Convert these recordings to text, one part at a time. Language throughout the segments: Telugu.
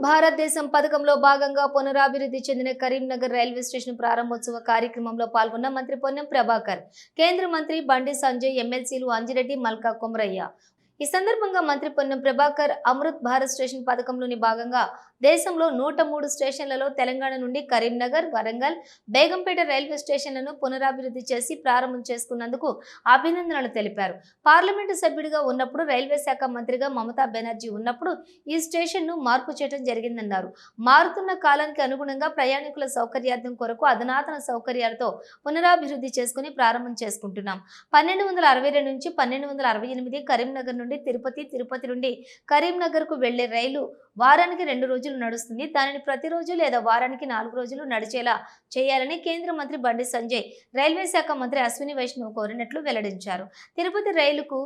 భారతదేశం పథకంలో భాగంగా పునరాభివృద్ధి చెందిన కరీంనగర్ రైల్వే స్టేషన్ ప్రారంభోత్సవ కార్యక్రమంలో పాల్గొన్న మంత్రి పొన్నం ప్రభాకర్ కేంద్ర మంత్రి బండి సంజయ్ ఎమ్మెల్సీలు అంజిరెడ్డి మల్కా కొమరయ్య. ఈ సందర్భంగా మంత్రి పొన్నం ప్రభాకర్ అమృత్ భారత్ స్టేషన్ పథకంలోని భాగంగా దేశంలో నూట మూడు స్టేషన్లలో తెలంగాణ నుండి కరీంనగర్ వరంగల్ బేగంపేట రైల్వే స్టేషన్లను పునరాభివృద్ధి చేసి ప్రారంభం చేసుకున్నందుకు అభినందనలు తెలిపారు. పార్లమెంటు సభ్యుడిగా ఉన్నప్పుడు రైల్వే శాఖ మంత్రిగా మమతా బెనర్జీ ఉన్నప్పుడు ఈ స్టేషన్ను మార్పు చేయడం జరిగిందన్నారు. మారుతున్న కాలానికి అనుగుణంగా ప్రయాణికుల సౌకర్యార్థం కొరకు అధునాతన సౌకర్యాలతో పునరాభివృద్ధి చేసుకుని ప్రారంభం చేసుకుంటున్నాం. పన్నెండు వందల అరవై రెండు నుంచి పన్నెండు వందల అరవై ఎనిమిది కరీంనగర్ నుండి తిరుపతి తిరుపతి నుండి కరీంనగర్కు వెళ్ళే రైలు వారానికి రెండు రోజులు నడుస్తుంది. దానిని ప్రతిరోజు లేదా వారానికి నాలుగు రోజులు నడిచేలా చేయాలని కేంద్ర మంత్రి బండి సంజయ్ రైల్వే శాఖ మంత్రి అశ్విని వైష్ణవ్ కోరినట్లు వెల్లడించారు. తిరుపతి రైలుకు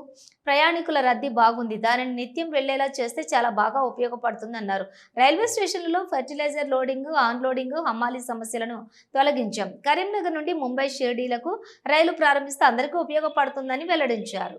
ప్రయాణికుల రద్దీ బాగుంది. దానిని నిత్యం వెళ్ళేలా చేస్తే చాలా బాగా ఉపయోగపడుతుందన్నారు. రైల్వే స్టేషన్లలో ఫెర్టిలైజర్ లోడింగ్ ఆన్ లోడింగ్ సమస్యలను తొలగించాం. కరీంనగర్ నుండి ముంబై షిర్డీలకు రైలు ప్రారంభిస్తే అందరికీ ఉపయోగపడుతుందని వెల్లడించారు.